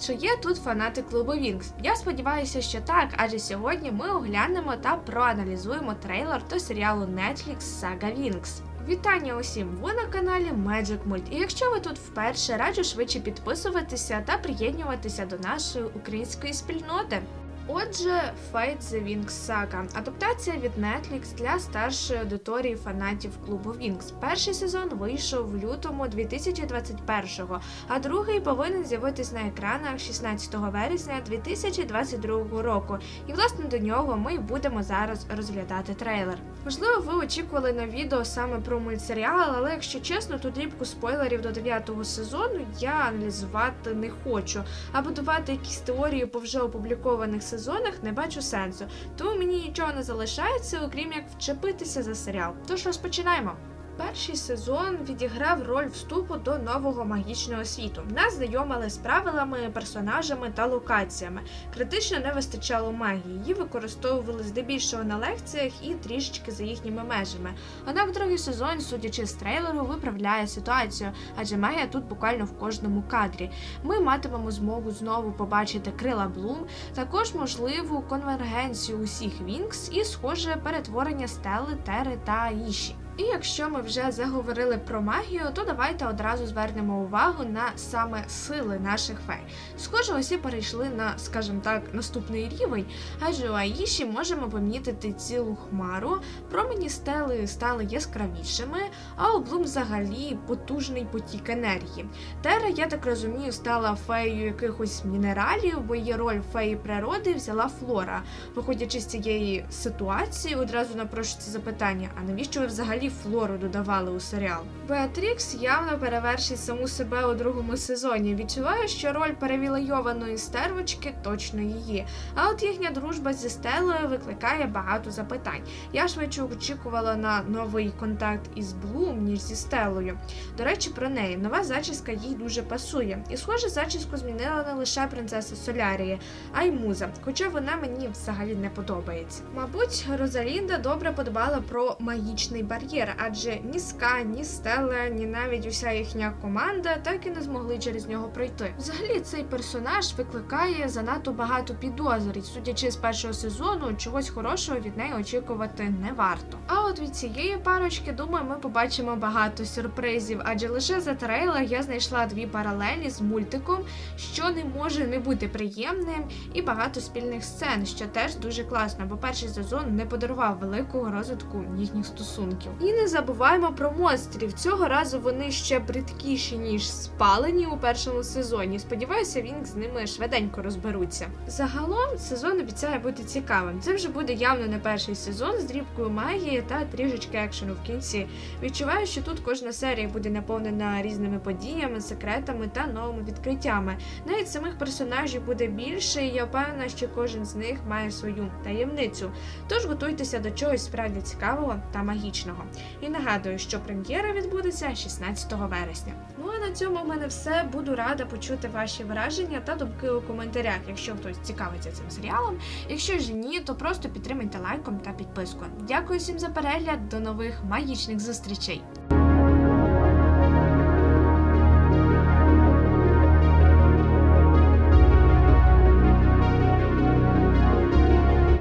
Чи є тут фанати клубу Вінкс? Я сподіваюся, що так, адже сьогодні ми оглянемо та проаналізуємо трейлер до серіалу Netflix Сага Вінкс. Вітання усім! Ви на каналі Magic Mult. І якщо ви тут вперше, раджу швидше підписуватися та приєднуватися до нашої української спільноти. Отже, Fate the Wings Saga – адаптація від Netflix для старшої аудиторії фанатів клубу Wings. Перший сезон вийшов в лютому 2021-го, а другий повинен з'явитись на екранах 16 вересня 2022 року. І власне до нього ми будемо зараз розглядати трейлер. Можливо, ви очікували на відео саме про мультсеріал, але якщо чесно, то дрібку спойлерів до 9-го сезону я аналізувати не хочу, а будувати якісь теорії по вже опублікованих сезонах не бачу сенсу. Тому мені нічого не залишається, окрім як вчепитися за серіал. Тож розпочинаємо. Перший сезон відіграв роль вступу до нового магічного світу. Нас знайомили з правилами, персонажами та локаціями. Критично не вистачало магії. Її використовували здебільшого на лекціях і трішечки за їхніми межами. Однак другий сезон, судячи з трейлеру, виправляє ситуацію, адже магія тут буквально в кожному кадрі. Ми матимемо змогу знову побачити крила Блум, також можливу конвергенцію усіх Вінкс і схоже перетворення стели, Тери та Іші. І якщо ми вже заговорили про магію, то давайте одразу звернемо увагу на саме сили наших фей. Схоже, усі перейшли на, скажімо так, наступний рівень, адже у Аїші можемо помітити цілу хмару, промені стели стали яскравішими, а у Блум взагалі потужний потік енергії. Тера, я так розумію, стала феєю якихось мінералів, бо її роль феї природи взяла флора. Виходячи з цієї ситуації, одразу напрошується запитання: а навіщо ви взагалі флору додавали у серіал? Беатрікс явно перевершить саму себе у другому сезоні. Відчуваю, що роль перевілейованої стервочки точно її. А от їхня дружба зі Стелою викликає багато запитань. Я швидше очікувала на новий контакт із Блум, ніж зі Стелою. До речі, про неї нова зачіска їй дуже пасує. І схоже, зачіску змінила не лише принцеса Солярії, а й муза, хоча вона мені взагалі не подобається. Мабуть, Розалінда добре подбала про магічний бар'єр, адже ні Ска, ні Стелла, ні навіть уся їхня команда так і не змогли через нього пройти. Взагалі, цей персонаж викликає занадто багато підозр, і судячи з першого сезону, чогось хорошого від неї очікувати не варто. А от від цієї парочки, думаю, ми побачимо багато сюрпризів, адже лише за трейлер я знайшла дві паралелі з мультиком, що не може не бути приємним, і багато спільних сцен, що теж дуже класно, бо перший сезон не подарував великого розвитку їхніх стосунків. І не забуваємо про монстрів. Цього разу вони ще бридкіші, ніж спалені у першому сезоні. Сподіваюся, він з ними швиденько розберуться. Загалом сезон обіцяє бути цікавим. Це вже буде явно не перший сезон з дрібкою магії та трішечки екшену в кінці. Відчуваю, що тут кожна серія буде наповнена різними подіями, секретами та новими відкриттями. Навіть самих персонажів буде більше, і я впевнена, що кожен з них має свою таємницю. Тож готуйтеся до чогось справді цікавого та магічного. І нагадую, що прем'єра відбудеться 16 вересня. Ну а на цьому в мене все. Буду рада почути ваші враження та думки у коментарях, якщо хтось цікавиться цим серіалом. Якщо ж ні, то просто підтримайте лайком та підпискою. Дякую всім за перегляд. До нових магічних зустрічей!